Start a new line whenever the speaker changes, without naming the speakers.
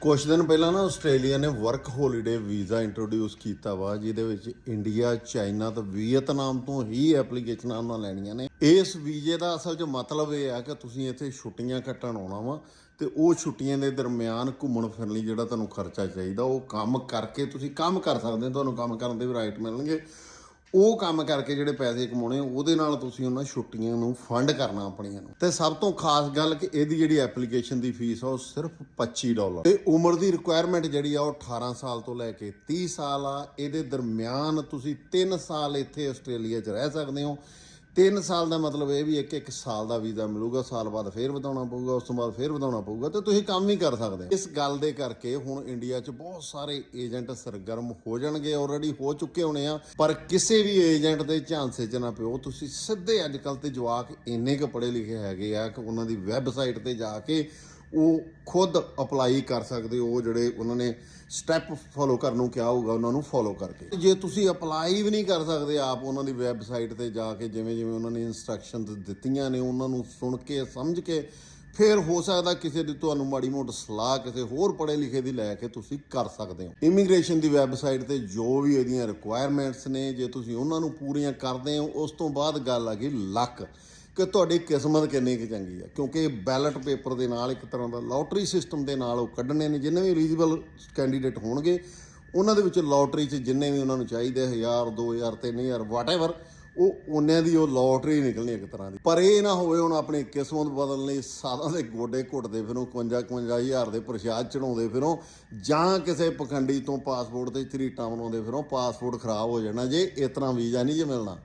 ਕੁਝ ਦਿਨ ਪਹਿਲਾਂ ਨਾ ਆਸਟ੍ਰੇਲੀਆ ਨੇ ਵਰਕ ਹੌਲੀਡੇ ਵੀਜ਼ਾ ਇੰਟਰੋਡਿਊਸ ਕੀਤਾ ਵਾ, ਜਿਹਦੇ ਵਿੱਚ ਇੰਡੀਆ ਚਾਈਨਾ ਤੇ ਵੀਅਤਨਾਮ ਤੋਂ ਹੀ ਐਪਲੀਕੇਸ਼ਨਾਂ ਉਹਨਾਂ ਲੈਣੀਆਂ ਨੇ। ਇਸ ਵੀਜ਼ੇ ਦਾ ਅਸਲ 'ਚ ਮਤਲਬ ਇਹ ਆ ਕਿ ਤੁਸੀਂ ਇੱਥੇ ਛੁੱਟੀਆਂ ਕੱਟਣ ਆਉਣਾ ਵਾ ਤੇ ਉਹ ਛੁੱਟੀਆਂ ਦੇ ਦਰਮਿਆਨ ਘੁੰਮਣ ਫਿਰਨ ਲਈ ਜਿਹੜਾ ਤੁਹਾਨੂੰ ਖਰਚਾ ਚਾਹੀਦਾ, ਉਹ ਕੰਮ ਕਰਕੇ ਤੁਸੀਂ ਕੰਮ ਕਰ ਸਕਦੇ ਹੋ, ਤੁਹਾਨੂੰ ਕੰਮ ਕਰਨ ਦੇ ਵੀ ਰਾਈਟ ਮਿਲਣਗੇ। ਉਹ ਕੰਮ ਕਰਕੇ ਜਿਹੜੇ ਪੈਸੇ ਕਮਾਉਣੇ, ਉਹਦੇ ਨਾਲ ਤੁਸੀਂ ਉਹਨਾਂ ਛੁੱਟੀਆਂ ਨੂੰ ਫੰਡ ਕਰਨਾ ਆਪਣੀਆਂ ਨੂੰ। ਤੇ ਸਭ ਤੋਂ ਖਾਸ ਗੱਲ ਕਿ ਇਹਦੀ ਜਿਹੜੀ ਐਪਲੀਕੇਸ਼ਨ ਦੀ ਫੀਸ ਆ, ਉਹ ਸਿਰਫ 25 ਡਾਲਰ ਤੇ ਉਮਰ ਦੀ ਰਿਕੁਆਇਰਮੈਂਟ ਜਿਹੜੀ ਆ, ਉਹ 18 ਸਾਲ ਤੋਂ ਲੈ ਕੇ 30 ਸਾਲ ਆ। ਇਹਦੇ ਦਰਮਿਆਨ ਤੁਸੀਂ 3 ਸਾਲ ਇੱਥੇ ਆਸਟ੍ਰੇਲੀਆ 'ਚ ਰਹਿ ਸਕਦੇ ਹੋ। 3 ਸਾਲ ਦਾ ਮਤਲਬ ਇਹ ਵੀ ਇੱਕ ਇੱਕ ਸਾਲ ਦਾ ਵੀਜ਼ਾ ਮਿਲੂਗਾ, ਸਾਲ ਬਾਅਦ ਫੇਰ ਵਧਾਉਣਾ ਪਊਗਾ, ਉਸ ਤੋਂ ਬਾਅਦ ਫੇਰ ਵਧਾਉਣਾ ਪਊਗਾ, ਤੇ ਤੁਸੀਂ ਕੰਮ ਵੀ ਕਰ ਸਕਦੇ ਇਸ ਗੱਲ ਦੇ ਕਰਕੇ ਹੁਣ ਇੰਡੀਆ 'ਚ ਬਹੁਤ ਸਾਰੇ ਏਜੰਟ ਸਰਗਰਮ ਹੋ ਜਾਣਗੇ ਆਲਰੇਡੀ ਹੋ ਚੁੱਕੇ ਹੋਣੇ ਆ, ਪਰ ਕਿਸੇ ਵੀ ਏਜੰਟ ਦੇ ਝਾਂਸੇ 'ਚ ਨਾ ਪਿਓ, ਤੁਸੀਂ ਸਿੱਧੇ ਅੱਜ ਕੱਲ ਤੇ ਜਵਾਕ ਇੰਨੇ ਕੁ ਪੜ੍ਹੇ ਲਿਖੇ ਹੈਗੇ ਆ ਕਿ ਉਹਨਾਂ ਦੀ ਵੈਬਸਾਈਟ ਤੇ ਜਾ ਕੇ ਉਹ ਖੁਦ ਅਪਲਾਈ ਕਰ ਸਕਦੇ ਹੋ ਜਿਹੜੇ ਉਹਨਾਂ ਨੇ ਸਟੈਪ ਫੋਲੋ ਕਰਨ ਨੂੰ ਕਿਹਾ ਹੋਊਗਾ, ਉਹਨਾਂ ਨੂੰ ਫੋਲੋ ਕਰਕੇ। ਜੇ ਤੁਸੀਂ ਅਪਲਾਈ ਵੀ ਨਹੀਂ ਕਰ ਸਕਦੇ, ਆਪ ਉਹਨਾਂ ਦੀ ਵੈਬਸਾਈਟ ਤੇ ਜਾ ਕੇ ਜਿਵੇਂ ਜਿਵੇਂ ਉਹਨਾਂ ਨੇ ਇਨਸਟਰਕਸ਼ਨਸ ਦਿੱਤੀਆਂ ਨੇ, ਉਹਨਾਂ ਨੂੰ ਸੁਣ ਕੇ, ਸਮਝ ਕੇ, ਫਿਰ ਹੋ ਸਕਦਾ ਕਿਸੇ ਦੀ ਤੁਹਾਨੂੰ ਮਾੜੀ ਮੋਟ ਸਲਾਹ ਕਿਸੇ ਹੋਰ ਪੜ੍ਹੇ ਲਿਖੇ ਦੀ ਲੈ ਕੇ ਤੁਸੀਂ ਕਰ ਸਕਦੇ ਹੋ। ਇਮੀਗ੍ਰੇਸ਼ਨ ਦੀ ਵੈਬਸਾਈਟ ਤੇ ਜੋ ਵੀ ਇਹਦੀਆਂ ਰਿਕੁਆਇਰਮੈਂਟਸ ਨੇ, ਜੇ ਤੁਸੀਂ ਉਹਨਾਂ ਨੂੰ ਪੂਰੀਆਂ ਕਰਦੇ ਹੋ, ਉਸ ਤੋਂ ਬਾਅਦ ਗੱਲ ਆ ਗਈ ਲੱਕ। ਕਿ ਤੁਹਾਡੀ ਕਿਸਮਤ ਕਿੰਨੀ ਕੁ ਚੰਗੀ ਆ? ਕਿਉਂਕਿ ਬੈਲਟ ਪੇਪਰ ਦੇ ਨਾਲ ਇੱਕ ਤਰ੍ਹਾਂ ਦਾ ਲੋਟਰੀ ਸਿਸਟਮ ਦੇ ਨਾਲ ਉਹ ਕੱਢਣੇ ਨੇ, ਜਿੰਨੇ ਵੀ ਐਲੀਜੀਬਲ ਕੈਂਡੀਡੇਟ ਹੋਣਗੇ, ਉਹਨਾਂ ਦੇ ਵਿੱਚ ਲੋਟਰੀ 'ਚ ਜਿੰਨੇ ਵੀ ਉਹਨਾਂ ਨੂੰ ਚਾਹੀਦੇ 1000 2000 3000 ਵਾਟਐਵਰ ਉਹ ਉਹਨਾਂ ਦੀ ਉਹ ਲੋਟਰੀ ਨਿਕਲਣੀ ਇੱਕ ਤਰ੍ਹਾਂ ਦੀ। ਪਰ ਇਹ ਨਾ ਹੋਵੇ ਹੁਣ ਆਪਣੀ ਕਿਸਮਤ ਬਦਲਣ ਲਈ ਸਾਲਾਂ ਦੇ ਗੋਡੇ ਘੁੱਟਦੇ ਫਿਰੋ 51 51000 ਦੇ ਪ੍ਰਸ਼ਾਦ ਚੜਾਉਂਦੇ ਫਿਰੋ, ਜਾਂ ਕਿਸੇ ਪਖੰਡੀ ਤੋਂ ਪਾਸਪੋਰਟ ਤੇ ਝਰੀਟਾਂ ਬਣਾਉਂਦੇ ਫਿਰੋ ਪਾਸਪੋਰਟ ਖਰਾਬ ਹੋ ਜਾਣਾ ਜੇ, ਇਸ ਤਰ੍ਹਾਂ ਵੀਜ਼ਾ ਨਹੀਂ ਜੇ ਮਿਲਣਾ।